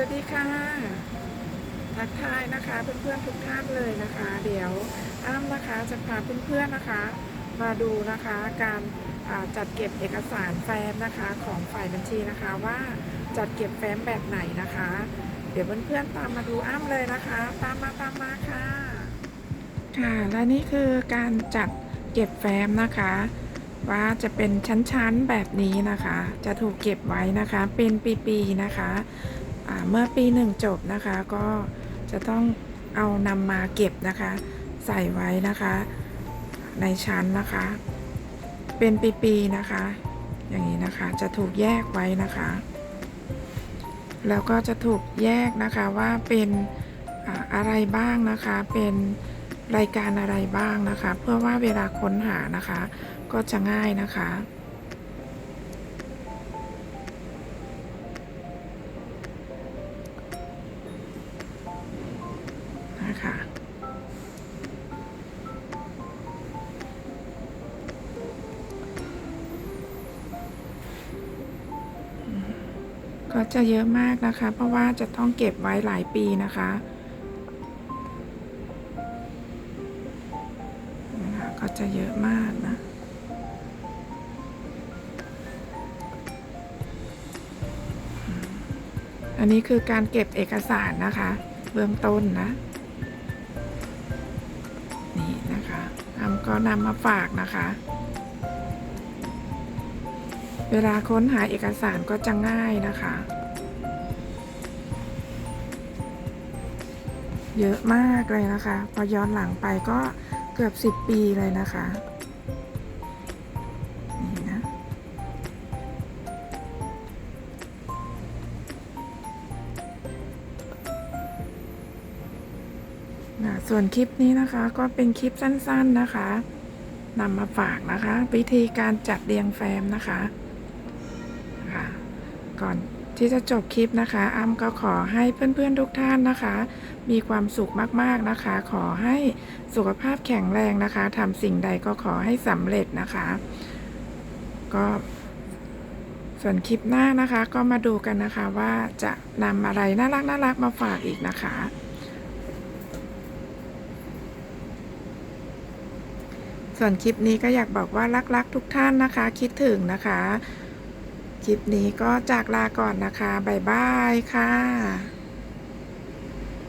วัสดีค่ะ ทักทายนะคะเพื่อนๆทุกท่านเลยนะคะ เดี๋ยวอ้ำนะคะจะพาเพื่อนๆนะคะ มาดูนะคะการจัดเก็บเอกสารแฟ้มนะคะของฝ่ายบัญชีนะคะว่าจัดเก็บแฟ้มแบบไหนนะคะ เดี๋ยวเพื่อนๆตามมาดูอ้ำเลยนะคะ ตามมาตามมาค่ะ ค่ะและนี่คือการจัดเก็บแฟ้มนะคะ ว่าจะเป็นชั้นๆแบบนี้นะคะ จะถูกเก็บไว้นะคะ เป็นปีๆนะคะ เมื่อปีหนึ่งจบนะคะก็จะต้องเอานำมาเก็บนะคะ ใส่ไว้นะคะ ในชั้นนะคะ เป็นปีๆนะคะ อย่างนี้นะคะจะถูกแยกไว้นะคะ แล้วก็จะถูกแยกนะคะว่าเป็นอะไรบ้างนะคะ เป็นรายการอะไรบ้างนะคะ เพื่อว่าเวลาค้นหานะคะ ก็จะง่ายนะคะ นะคะ ก็จะเยอะมากนะคะ เพราะว่าจะต้องเก็บไว้หลายปีนะคะนะคะก็จะเยอะมากนะอันนี้คือการเก็บเอกสารนะคะ เบื้องต้นนะ ก็นำมาฝากนะคะ เวลาค้นหาเอกสารก็จะง่ายนะคะ เยอะมากเลยนะคะ พอย้อนหลังไปก็เกือบ 10 ปีเลยนะคะะส่วนคลิปนี้นะคะก็เป็นคลิปสั้นๆนะคะนำมาฝากนะคะ วิธีการจัดเรียงแฟ้มนะคะค่ะก่อนที่จะจบคลิปนะคะอ้ำก็ขอให้เพื่อนๆทุกท่านนะคะ มีความสุขมากๆนะคะ ขอให้สุขภาพแข็งแรงนะคะทำสิ่งใดก็ขอให้สำเร็จนะคะ ก็ส่วนคลิปหน้านะคะ ก็มาดูกันนะคะว่าจะนำอะไรน่ารักน่ารักๆมาฝากอีกนะคะ ส่วนคลิปนี้ก็อยากบอกว่ารักๆทุกท่านนะคะ คิดถึงนะคะ คลิปนี้ก็จากลาก่อนนะคะ บ๊ายบายค่ะ